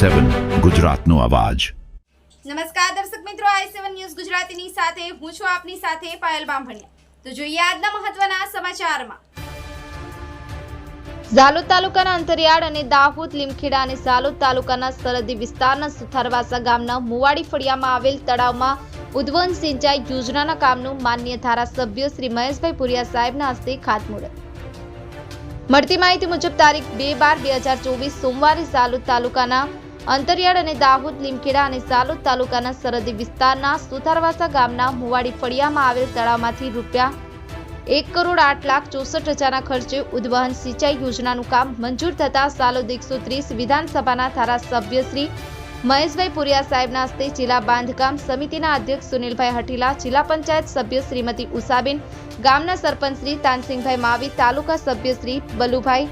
સેવન ગુજરાતનો અવાજ. નમસ્કાર દર્શક મિત્રો આઈ સેવન ન્યૂઝ ગુજરાતીની સાથે હું છું આપની સાથે પાયલ બામભણિયા. તો જોઈએ આજના મહત્વના સમાચારમાં. ઝાલોદ તાલુકાના અંતરિયાળ અને દાહોદ લીમખેડા અને ઝાલોદ તાલુકાના સરહદી વિસ્તારના સુથારવાસા ગામના મુવાડી ફળિયામાં આવેલ તળાવમાં ઉદ્વન સિંચાઈ યોજનાના કામનું માન્ય ધારાસભ્ય શ્રી મહેશભાઈ પુરિયા સાહેબના હસ્તે ખાતમુહૂર્ત. મળતી માહિતી મુજબ તારીખ બે બાર બે હજાર ચોવીસ સોમવારે ઝાલોદ તાલુકાના અંતરિયાળ અને દાહોદ, લીમખેડા અને સાલોદ તાલુકાના સરહદી વિસ્તારના સુથારવાસા ગામના મુવાડી ફળિયામાં આવેલ તળાવમાંથી રૂપિયા એક કરોડ આઠ લાખ ચોસઠ હજારના ખર્ચે ઉદ્વહન સિંચાઈ યોજનાનું કામ મંજૂર થતાં સાલોદ એકસો ત્રીસ વિધાનસભાના ધારાસભ્ય શ્રી મહેશભાઈ પુરિયા સાહેબના હસ્તે જિલ્લા બાંધકામ સમિતિના અધ્યક્ષ સુનિલભાઈ હઠીલા જિલ્લા પંચાયત સભ્ય શ્રીમતી ઉષાબેન, ગામના સરપંચ શ્રી તાનસિંહભાઈ માવી, તાલુકા સભ્ય શ્રી બલુભાઈ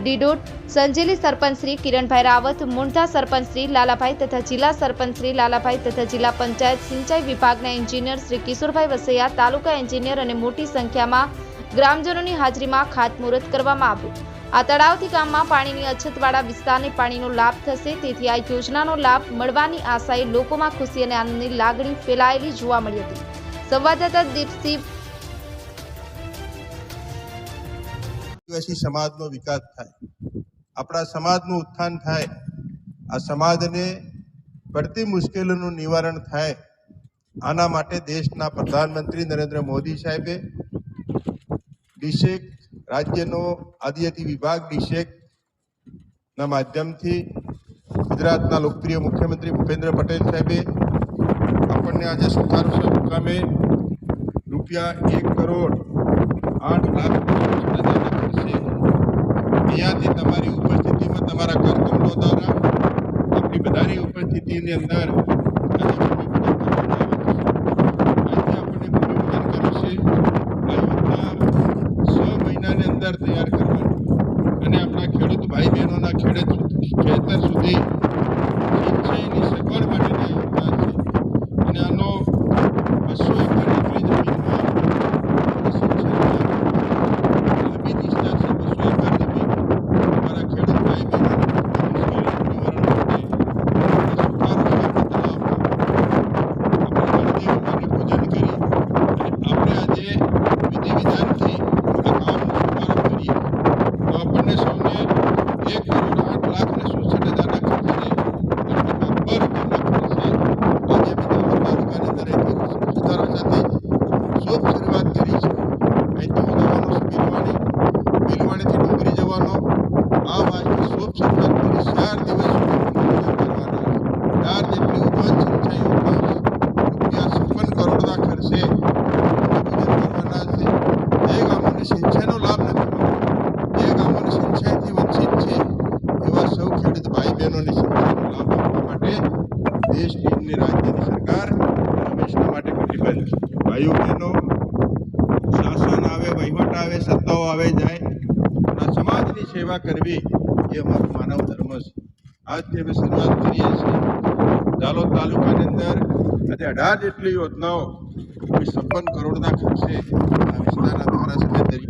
ડીડોટ સંજેલી સરપંચ શ્રી કિરણભાઈ રાવત, મુંઢા સરપંચ શ્રી લાલાભાઈ તથા જિલ્લા સરપંચ શ્રી લાલાભાઈ તથા જિલ્લા પંચાયત સિંચાઈ વિભાગના એન્જિનિયર શ્રી કિશોરભાઈ વસૈયા, તાલુકા એન્જિનિયર અને મોટી સંખ્યામાં ગ્રામજનોની હાજરીમાં ખાતમુહૂર્ત કરવામાં આવ્યું. આ તળાવથી ગામમાં પાણીની અછતવાળા વિસ્તારને પાણીનો લાભ થશે, તેથી આ યોજનાનો લાભ મળવાની આશાએ લોકોમાં ખુશી અને આનંદની લાગણી ફેલાયેલી જોવા મળી હતી. સંવાદદાતા દીપસિંહ આદિવાસી સમાજનો વિકાસ થાય. આપણા સમાજનું ઉત્થાન થાય, આ સમાજને પડતી મુશ્કેલીનું નિવારણ થાય, આના માટે દેશના પ્રધાનમંત્રી નરેન્દ્ર મોદી સાહેબે ડિશેક રાજ્યનો આદિજાતિ વિભાગ ડિશેક ના માધ્યમથી ગુજરાતના લોકપ્રિય મુખ્યમંત્રી ભૂપેન્દ્ર પટેલ સાહેબે આપણને આજે સુધારો મુકામે રૂપિયા એક કરોડ આઠ લાખ અહીંયાથી તમારી ઉપસ્થિતિમાં તમારા કરકમલો દ્વારા આપણી બધાની ઉપસ્થિતિની અંદર તૈયાર કરવાની. અને આપણા ખેડૂત ભાઈ બહેનોના ખેડૂત ખેતર સુધી સિંચાઈની સગવડ માટેની યોજના અને આનો બસો સિંચાઈ રૂપિયા કરોડના ખર્ચે કરવાના ગામોને સિંચાઈનો લાભ નથી જે ગામોને સિંચાઈથી વંચિત છે એવા સૌ ખેડૂત ભાઈ બહેનોને લાભ આપવા માટે અને રાજ્યની સરકાર હંમેશા માટે કટિબદ્ધ ભાઈઓ બહેનો શાસન આવે વહીવટ આવે સત્તાઓ આવે જાય આ સમાજની સેવા કરવી એ અમારો માનવ ધર્મ છે. આજથી અમે શરૂઆત કરીએ છીએ આજે અઢાર જેટલી યોજનાઓ છપ્પન કરોડના ખર્ચે આ વિસ્તારના ધારાસભ્ય તરીકે